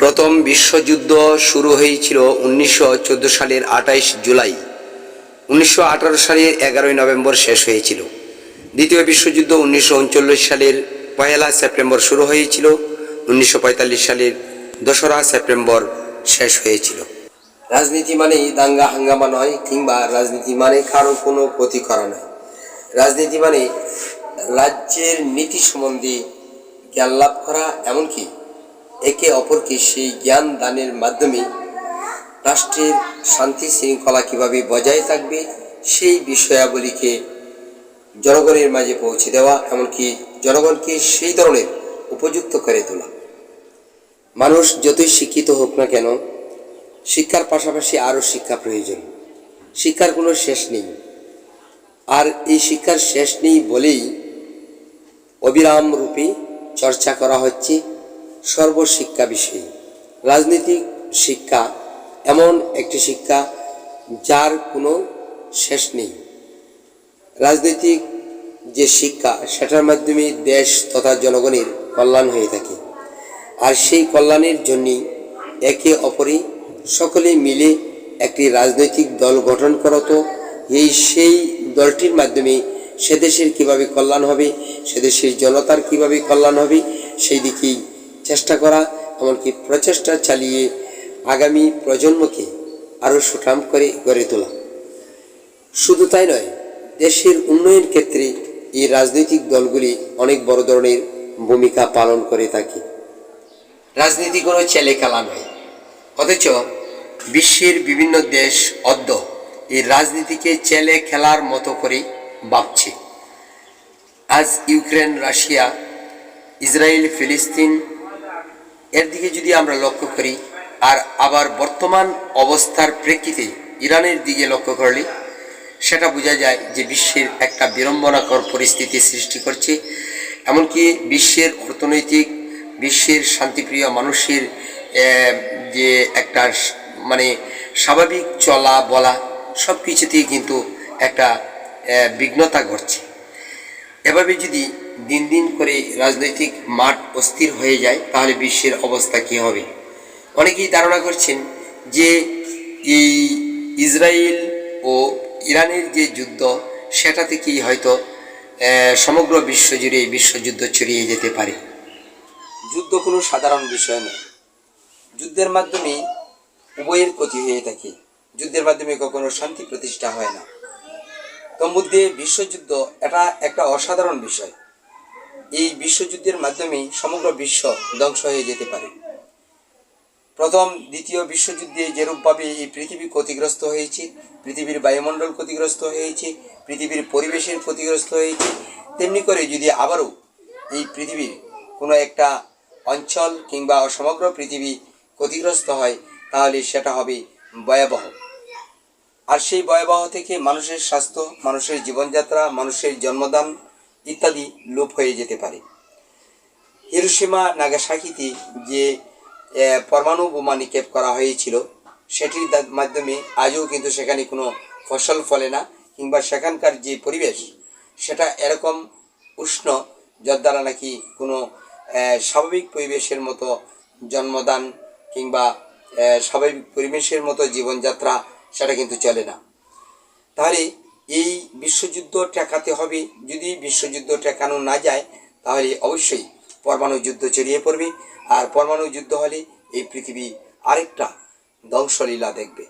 প্রথম বিশ্বযুদ্ধ শুরু হয়েছিল উনিশশো চোদ্দ সালের আঠাইশ জুলাই। উনিশশো আঠারো সালের এগারোই নভেম্বর শেষ হয়েছিল। দ্বিতীয় বিশ্বযুদ্ধ উনিশশো উনচল্লিশ সালের পয়লা সেপ্টেম্বর শুরু হয়েছিল। উনিশশো পঁয়তাল্লিশ সালের দোসরা সেপ্টেম্বর শেষ হয়েছিল। রাজনীতি মানেই দাঙ্গা, হাঙ্গামা নয়, কিংবা রাজনীতি মানে কারও কোনো ক্ষতি করা নয়। রাজনীতি মানে রাজ্যের নীতি সম্বন্ধে জ্ঞান লাভ করা, এমনকি একে অপরকে সেই জ্ঞান দানের মাধ্যমে রাষ্ট্রের শান্তি শৃঙ্খলা কীভাবে বজায় থাকবে, সেই বিষয়াবলীকে জনগণের মাঝে পৌঁছে দেওয়া, এমনকি জনগণকে সেই ধরনের উপযুক্ত করে তোলা। মানুষ যতই শিক্ষিত হোক না কেন, শিক্ষার পাশাপাশি আরও শিক্ষা প্রয়োজন। শিক্ষার কোনো শেষ নেই। আর এই শিক্ষার শেষ নেই বলেই অবিরাম রূপে চর্চা করা হচ্ছে। সর্বশিক্ষা বিষয়ে। রাজনৈতিক শিক্ষা এমন একটি শিক্ষা যার কোনো শেষ নেই। রাজনৈতিক যে শিক্ষা, সেটার মাধ্যমে দেশ তথা জনগণের কল্যাণ হয়ে থাকে। আর সেই কল্যাণের জন্যই একে অপরে সকলে মিলে একটি রাজনৈতিক দল গঠন করতো এই সেই দলটির মাধ্যমে সে দেশের কীভাবে কল্যাণ হবে, সে দেশের জনতার কীভাবে কল্যাণ হবে, সেই দিকেই চেষ্টা করা, এমনকি প্রচেষ্টা চালিয়ে আগামী প্রজন্মকে আরও সুঠাম করে গড়ে তোলা। শুধু তাই নয়, দেশের উন্নয়ন ক্ষেত্রে এই রাজনৈতিক দলগুলি অনেক বড় ধরনের ভূমিকা পালন করে থাকে। রাজনীতি কোনো ছেলে খেলা নয়, অথচ বিশ্বের বিভিন্ন দেশ অদ্য এই রাজনীতিকে ছেলে খেলার মতো করে ভাবছে। আজ ইউক্রেন, রাশিয়া, ইসরায়েল, ফিলিস্তিন এর দিকে যদি আমরা লক্ষ্য করি, আর আবার বর্তমান অবস্থার প্রেক্ষিতে ইরানের দিকে লক্ষ্য করলে, সেটা বোঝা যায় যে বিশ্বের একটা বিড়ম্বনাকর পরিস্থিতি সৃষ্টি করছে। এমনকি বিশ্বের অর্থনৈতিক, বিশ্বের শান্তিপ্রিয় মানুষের যে একটা মানে স্বাভাবিক চলা বলা সব কিছুতেই কিন্তু একটা বিঘ্নতা ঘটছে। এভাবে যদি দিন দিন করে রাজনৈতিক মাঠ অস্থির হয়ে যায়, তাহলে বিশ্বের অবস্থা কী হবে? অনেকেই ধারণা করছেন যে এই ইসরায়েল ও ইরানের যে যুদ্ধ, সেটা থেকেই হয়তো সমগ্র বিশ্বজুড়ে এই বিশ্বযুদ্ধ ছড়িয়ে যেতে পারে। যুদ্ধ কোনো সাধারণ বিষয় নয়। যুদ্ধের মাধ্যমে উভয়ের ক্ষতি হয়ে থাকে। যুদ্ধের মাধ্যমে কখনো শান্তি প্রতিষ্ঠা হয় না। তোর মধ্যে বিশ্বযুদ্ধ এটা একটা অসাধারণ বিষয়। এই বিশ্বযুদ্ধের মাধ্যমে সমগ্র বিশ্ব ধ্বংস হয়ে যেতে পারে। প্রথম, দ্বিতীয় বিশ্বযুদ্ধে যেরূপভাবে এই পৃথিবী ক্ষতিগ্রস্ত হয়েছে, পৃথিবীর বায়ুমণ্ডল ক্ষতিগ্রস্ত হয়েছে, পৃথিবীর পরিবেশের ক্ষতিগ্রস্ত হয়েছে, তেমনি করে যদি আবারও এই পৃথিবীর কোনো একটা অঞ্চল কিংবা সমগ্র পৃথিবী ক্ষতিগ্রস্ত হয়, তাহলে সেটা হবে ভয়াবহ। আর সেই ভয়াবহ থেকে মানুষের স্বাস্থ্য, মানুষের জীবনযাত্রা, মানুষের জন্মদান ইত্যাদি লোপ হয়ে যেতে পারে। হিরোসীমা নাগাসাকিতে যে পরমাণু বোমা নিক্ষেপ করা হয়েছিল, সেটির মাধ্যমে আজও কিন্তু সেখানে কোনো ফসল ফলে না, কিংবা সেখানকার যে পরিবেশ, সেটা এরকম উষ্ণ, যার দ্বারা নাকি কোনো স্বাভাবিক পরিবেশের মতো জন্মদান কিংবা স্বাভাবিক পরিবেশের মতো জীবনযাত্রা, সেটা কিন্তু চলে না। তাহলে এই বিশ্বযুদ্ধ ঠেকাতে হবে। যদি বিশ্বযুদ্ধ ঠেকানো না যায়, তাহলে অবশ্যই পরমাণু যুদ্ধ ছড়িয়ে পড়বে। আর পরমাণু যুদ্ধ হলে এই পৃথিবী আরেকটা ধ্বংসলীলা দেখবে।